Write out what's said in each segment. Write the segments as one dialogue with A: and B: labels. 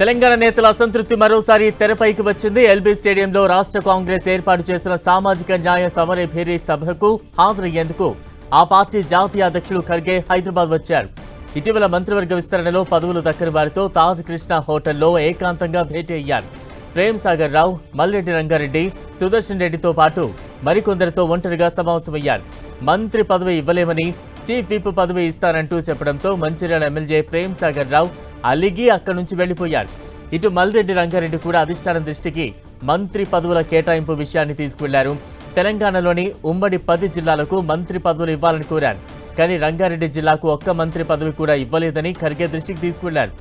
A: తెలంగాణ నేతల అసంతృప్తి మరోసారి తెరపైకి వచ్చింది. ఎల్బీ స్టేడియంలో రాష్ట్ర కాంగ్రెస్ ఏర్పాటు చేసిన సామాజిక న్యాయ సమర భేరీ సభకు హాజరయ్యేందుకు ఆ పార్టీ జాతీయ అధ్యక్షుడు ఖర్గే హైదరాబాద్ వచ్చారు. ఇటీవల మంత్రివర్గ విస్తరణలో పదవులు దక్కని వారితో తాజ్ కృష్ణ హోటల్లో ఏకాంతంగా భేటీ అయ్యారు. ప్రేమ్ సాగర్ రావు మల్రెడ్డి రంగారెడ్డి సుదర్శన్ రెడ్డితో పాటు మరికొందరితో ఒంటరిగా సమావేశమయ్యారు. మంత్రి పదవి ఇవ్వలేమని చీఫ్ విప్ పదవి ఇస్తారంటూ చెప్పడంతో మంచిర్యాల ఎమ్మెల్యే ప్రేమ్ సాగర్ రావు అలిగి అక్కడి నుంచి వెళ్ళిపోయారు ఇటు మల్రెడ్డి రంగారెడ్డి కూడా అధిష్టానం దృష్టికి మంత్రి పదవుల కేటాయింపు విషయాన్ని తీసుకువెళ్ళారు. తెలంగాణలోని ఉమ్మడి పది జిల్లాలకు మంత్రి పదవులు ఇవ్వాలని కోరారు. కానీ రంగారెడ్డి జిల్లాకు ఒక్క మంత్రి పదవి కూడా ఇవ్వలేదని ఖర్గే దృష్టికి తీసుకువెళ్ళారు.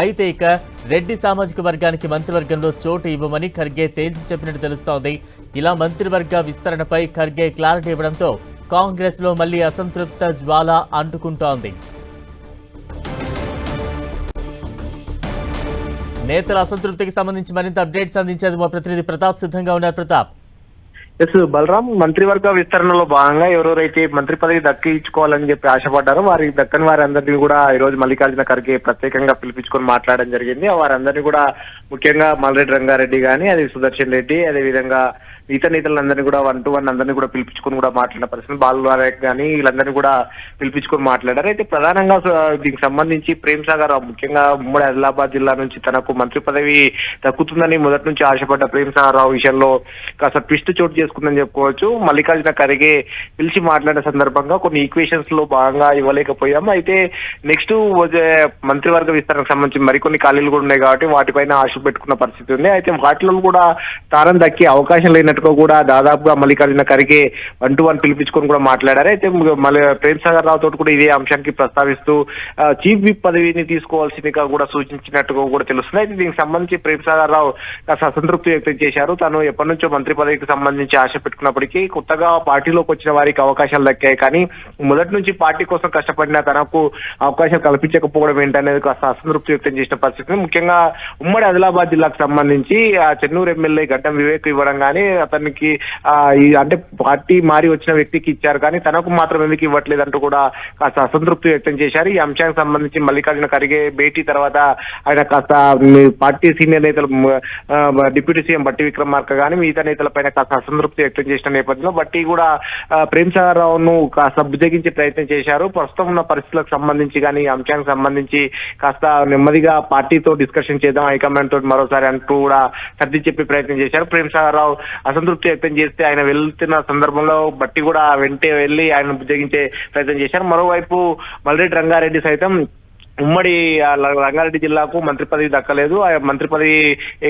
A: అయితే ఇక రెడ్డి సామాజిక వర్గానికి మంత్రివర్గంలో చోటు ఇవ్వమని ఖర్గే తేల్చి చెప్పినట్టు తెలుస్తోంది. ఇలా మంత్రివర్గ విస్తరణపై ఖర్గే క్లారిటీ ఇవ్వడంతో కాంగ్రెస్లో మళ్ళీ అసంతృప్త జ్వాల అంటుకుంటోంది. నేతల అసంతృప్తికి సంబంధించి మరింత అప్డేట్స్ అందించేది మా ప్రతినిధి ప్రతాప్ సిద్ధంగా ఉన్నారు. ప్రతాప్.
B: ఎస్ బలరాం మంత్రివర్గ విస్తరణలో భాగంగా ఎవరెవరైతే మంత్రి పదవి దక్కించుకోవాలని చెప్పి ఆశపడ్డారో వారికి దక్కని వారందరినీ కూడా ఈ రోజు మల్లికార్జున ఖర్గే ప్రత్యేకంగా పిలిపించుకొని మాట్లాడడం జరిగింది. వారందరినీ కూడా ముఖ్యంగా మల్రెడ్డి రంగారెడ్డి గాని అది సుదర్శన్ రెడ్డి అదే విధంగా మిగతా నేతలందరినీ కూడా వన్ టు వన్ అందరినీ కూడా పిలిపించుకొని కూడా మాట్లాడిన పరిస్థితి. బాలు నాయక్ కానీ వీళ్ళందరినీ కూడా పిలిపించుకొని మాట్లాడారు. అయితే ప్రధానంగా దీనికి సంబంధించి ప్రేమ్ సాగర్ రావు ముఖ్యంగా ఉమ్మడి ఆదిలాబాద్ జిల్లా నుంచి తనకు మంత్రి పదవి దక్కుతుందని మొదటి నుంచి ఆశపడ్డ ప్రేమ్ సాగర్ రావు విషయంలో కాస్త ట్విస్ట్ చోటు చేసుకుందని చెప్పుకోవచ్చు. మల్లికార్జున ఖర్గే పిలిచి మాట్లాడిన సందర్భంగా కొన్ని ఈక్వేషన్స్లో భాగంగా ఇవ్వలేకపోయాము. అయితే నెక్స్ట్ మంత్రివర్గ విస్తరణకు సంబంధించి మరికొన్ని ఖాళీలు కూడా ఉన్నాయి కాబట్టి వాటిపైన ఆశ పెట్టుకున్న పరిస్థితి ఉంది. అయితే వాటిలో కూడా స్థానం దక్కే అవకాశం లేనట్టుగా కూడా దాదాపుగా Mallikarjuna Kharge one to one పిలిపించుకొని కూడా మాట్లాడారు. అయితే మళ్ళీ ప్రేమ్ సాగర్ రావు తోటి కూడా ఇదే అంశానికి ప్రస్తావిస్తూ చీఫ్ విప్ పదవిని తీసుకోవాల్సిందిగా కూడా సూచించినట్టుగా కూడా తెలుస్తుంది. అయితే దీనికి సంబంధించి ప్రేమ్ సాగర్ రావు కాస్త అసంతృప్తి వ్యక్తం చేశారు. తను ఎప్పటి నుంచో మంత్రి పదవికి సంబంధించి ఆశ పెట్టుకున్నప్పటికీ కొత్తగా పార్టీలోకి వచ్చిన వారికి అవకాశాలు దక్కాయి. కానీ మొదటి నుంచి పార్టీ కోసం కష్టపడిన తనకు అవకాశం కల్పించకపోవడం ఏంటనేది కాస్త అసంతృప్తి వ్యక్తం చేసిన పరిస్థితి. ముఖ్యంగా ఉమ్మడి ఆదిలాబాద్ జిల్లాకు సంబంధించి ఆ చెన్నూరు ఎమ్మెల్యే గడ్డం వివేక్ ఇవ్వడం కానీ అతనికి అంటే పార్టీ మారి వచ్చిన వ్యక్తికి ఇచ్చారు. కానీ తనకు మాత్రం ఎందుకు ఇవ్వట్లేదు అంటూ కూడా కాస్త అసంతృప్తి వ్యక్తం చేశారు. ఈ అంశానికి సంబంధించి మల్లికార్జున ఖర్గే భేటీ తర్వాత ఆయన కాస్త పార్టీ సీనియర్ నేతలు డిప్యూటీ సీఎం బట్టి విక్రమార్క కానీ మిగతా నేతలపైన కాస్త అసంతృప్తి వ్యక్తం చేసిన నేపథ్యంలో బట్టి కూడా ప్రేమ్ సాగర్ రావును కాస్త బుజ్జగించే ప్రయత్నం చేశారు. ప్రస్తుతం ఉన్న పరిస్థితులకు సంబంధించి కానీ ఈ అంశానికి సంబంధించి కాస్త నెమ్మదిగా పార్టీతో డిస్కషన్ చేద్దాం హైకమాండ్ తోటి మరోసారి అంటూ కూడా సర్ది చెప్పే ప్రయత్నం చేశారు. ప్రేమ్ సాగర్ రావు అసంతృప్తి వ్యక్తం చేస్తే ఆయన వెళ్తున్న సందర్భంలో బట్టి కూడా వెంటే వెళ్ళి ఆయన బుజ్జగించే ప్రయత్నం చేశారు. మరోవైపు మల్రెడ్డి రంగారెడ్డి సైతం ఉమ్మడి రంగారెడ్డి జిల్లాకు మంత్రి పదవి దక్కలేదు. ఆ మంత్రి పదవి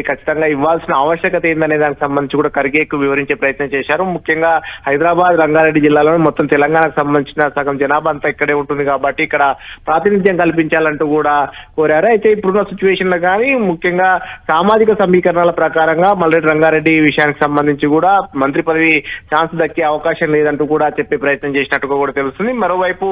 B: ఖచ్చితంగా ఇవ్వాల్సిన ఆవశ్యకత ఏందనే దానికి సంబంధించి కూడా ఖర్గేకు వివరించే ప్రయత్నం చేశారు. ముఖ్యంగా హైదరాబాద్ రంగారెడ్డి జిల్లాలోని మొత్తం తెలంగాణకు సంబంధించిన సగం జనాభా అంతా ఇక్కడే ఉంటుంది కాబట్టి ఇక్కడ ప్రాతినిధ్యం కల్పించాలంటూ కూడా కోరారు. అయితే ఇప్పుడున్న సిచ్యువేషన్లో కానీ ముఖ్యంగా సామాజిక సమీకరణాల ప్రకారంగా మల్లెడ్డి రంగారెడ్డి విషయానికి సంబంధించి కూడా మంత్రి పదవి ఛాన్స్ దక్కే అవకాశం లేదంటూ కూడా చెప్పే ప్రయత్నం చేసినట్టుగా కూడా తెలుస్తుంది. మరోవైపు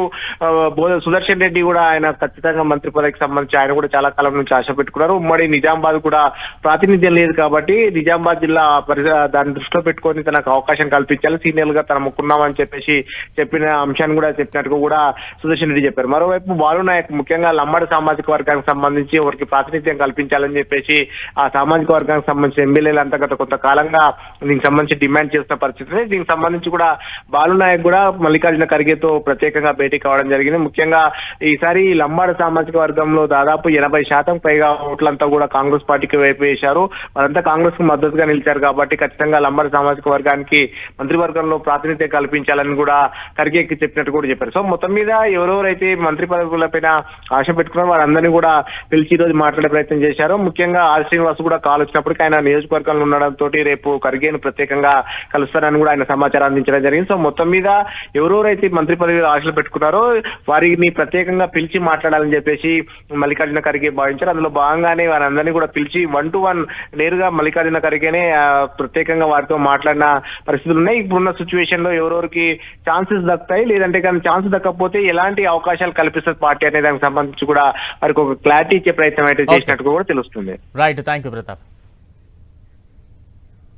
B: బోధ సుదర్శన్ రెడ్డి కూడా ఆయన ఖచ్చితంగా మంత్రి పదవికి సంబంధించి ఆయన కూడా చాలా కాలం నుంచి ఆశ పెట్టుకున్నారు. ఉమ్మడి నిజామాబాద్ కూడా ప్రాతినిధ్యం లేదు కాబట్టి నిజామాబాద్ జిల్లా పరిస దాన్ని దృష్టిలో పెట్టుకొని తనకు అవకాశం కల్పించాలి. సీనియర్గా తన ముక్కున్నామని చెప్పేసి చెప్పిన అంశాన్ని కూడా చెప్పినట్టుగా కూడా సుదర్శన్ రెడ్డి చెప్పారు. మరోవైపు బాలు నాయక్ ముఖ్యంగా లంబాడి సామాజిక వర్గానికి సంబంధించి వారికి ప్రాతినిధ్యం కల్పించాలని చెప్పేసి ఆ సామాజిక వర్గానికి సంబంధించిన ఎమ్మెల్యేలు అంతా గత కొంతకాలంగా దీనికి సంబంధించి డిమాండ్ చేస్తున్న పరిస్థితి దీనికి సంబంధించి కూడా బాలు నాయక్ కూడా మల్లికార్జున ఖర్గేతో ప్రత్యేకంగా భేటీ కావడం జరిగింది. ముఖ్యంగా ఈసారి లంబాడ సామాజిక సామాజిక వర్గంలో దాదాపు ఎనభై శాతం పైగా ఓట్లంతా కూడా కాంగ్రెస్ పార్టీకి వైపు వేశారు. వారంతా కాంగ్రెస్కు మద్దతుగా నిలిచారు కాబట్టి ఖచ్చితంగా లంబర్ సామాజిక వర్గానికి మంత్రివర్గంలో ప్రాతినిధ్యం కల్పించాలని కూడా ఖర్గేకి చెప్పినట్టు కూడా చెప్పారు. సో మొత్తం మీద ఎవరెవరైతే మంత్రి పదవులపైన ఆశ పెట్టుకున్నారో వారందరినీ కూడా పిలిచి రోజు మాట్లాడే ప్రయత్నం చేశారు. ముఖ్యంగా ఆర్ శ్రీనివాస్ కూడా కాల్ వచ్చినప్పటికీ ఆయన నియోజకవర్గంలో ఉండడంతో రేపు ఖర్గేను ప్రత్యేకంగా కలుస్తారని కూడా ఆయన సమాచారం అందించడం జరిగింది. సో మొత్తం మీద ఎవరెవరైతే మంత్రి పదవి ఆశలు పెట్టుకున్నారో వారిని ప్రత్యేకంగా పిలిచి మాట్లాడాలని చెప్పి చెప్పేసి మల్లికార్జున ఖర్గే భావించారు. అందులో భాగంగానే వారందరినీ కూడా పిలిచి వన్ టు వన్ నేరుగా మల్లికార్జున ఖర్గేనే ప్రత్యేకంగా వారితో మాట్లాడిన పరిస్థితులు ఉన్నాయి. ఇప్పుడున్న సిచ్యువేషన్లో ఎవరెవరికి ఛాన్సెస్ దక్కుతాయి? లేదంటే కానీ ఛాన్స్ దక్కకపోతే ఎలాంటి అవకాశాలు కల్పిస్తుంది పార్టీ అనే దానికి సంబంధించి కూడా వారికి ఒక క్లారిటీ ఇచ్చే ప్రయత్నం అయితే
A: Okay.
B: చేసినట్టుగా కూడా తెలుస్తుంది.
A: Right thank you Pratap